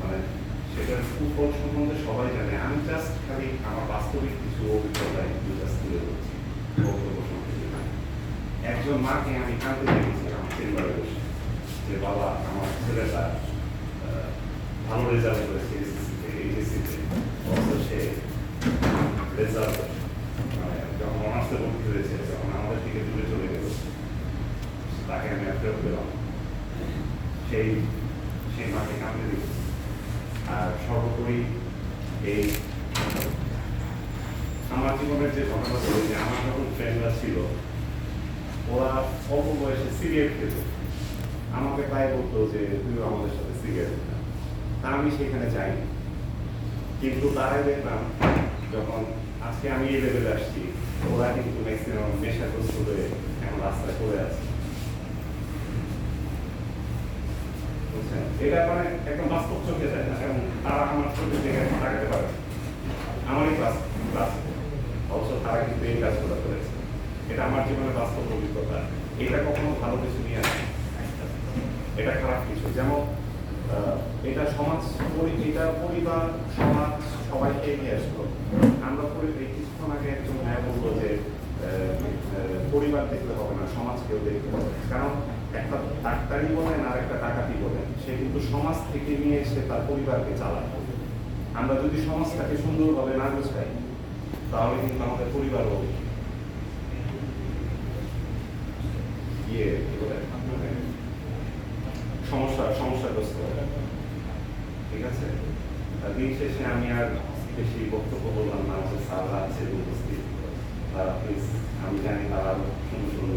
মানে সেটার কুফল সম্বন্ধে সবাই জানে। আমি জাস্ট খালি আমার বাস্তবিক কিছু অভিজ্ঞতা একটু জাস্ট তুলে ধরছি। একজন মাকে আমি কাঁদতে দেখেছি আমার চেম্বারে বসে যে বাবা, আমার ছেলেটা ভালো রেজাল্ট করেছে এইচএসসিতে অথচ সে রেজাল্ট মানে যখন অনার্সে ভর্তি হয়েছে, তখন আমাদের দিকে দূরে চলে গেল। তাকে আমি ফেরত পেলাম। সেই সেই মাকে কাঁদতে দেখেছি আর সর্বোপরি এই আমার জীবনের যে ঘটনা ছিল, যে আমার যখন ফ্রেন্ডরা ছিল, ওরা অল্প বয়সে সিগারেট খেত। আমাকে প্রায় বলতো যে, তুইও আমাদের সাথে সিগারেট খা। তা আমি সেখানে যাই। কিন্তু তারাই দেখলাম, যখন আজকে আমি এই লেভেলে আসছি, ওরা কিন্তু ম্যাক্সিমাম নেশাগ্রস্ত হয়ে এখন রাস্তায় পড়ে আছে। এটা মানে একদম বাস্তব চোখে যায় না এবং তারা আমার চোখের দিকে এখন তাকাতে পারে। আমারই ক্লাস ক্লাস অবশ্য তারা কিন্তু এই কাজগুলো করেছে। এটা আমার জীবনের বাস্তব অভিজ্ঞতা। এটা কখনো ভালো কিছু নিয়ে আসে এটা খারাপ কিছু। যেমন এটা সমাজ এটা পরিবার, সমাজ সবাইকে নিয়ে আসলো। আমরা পরি- কিছুক্ষণ আগে একজন ভাইয়া বলল যে পরিবার দেখলে হবে না সমাজকেও দেখতে হবে কারণ একটা ডাক্তারি বলেন আর একটা ডাকাতি বলেন সে কিন্তু সমাজ থেকে নিয়ে এসে তার পরিবারকে চালায় আমরা যদি সমাজটাকে সুন্দরভাবে না গোছাই তাহলে কিন্তু আমাদের পরিবারও ইয়ে সমস্যা, সমস্যাগ্রস্ত ঠিক আছে? দিন শেষে আমি আর বেশি বক্তব্য বললাম না, আমাদের স্যাররা আছে, উপস্থিত। তারা প্লিজ আমি জানি তারা সুন্দর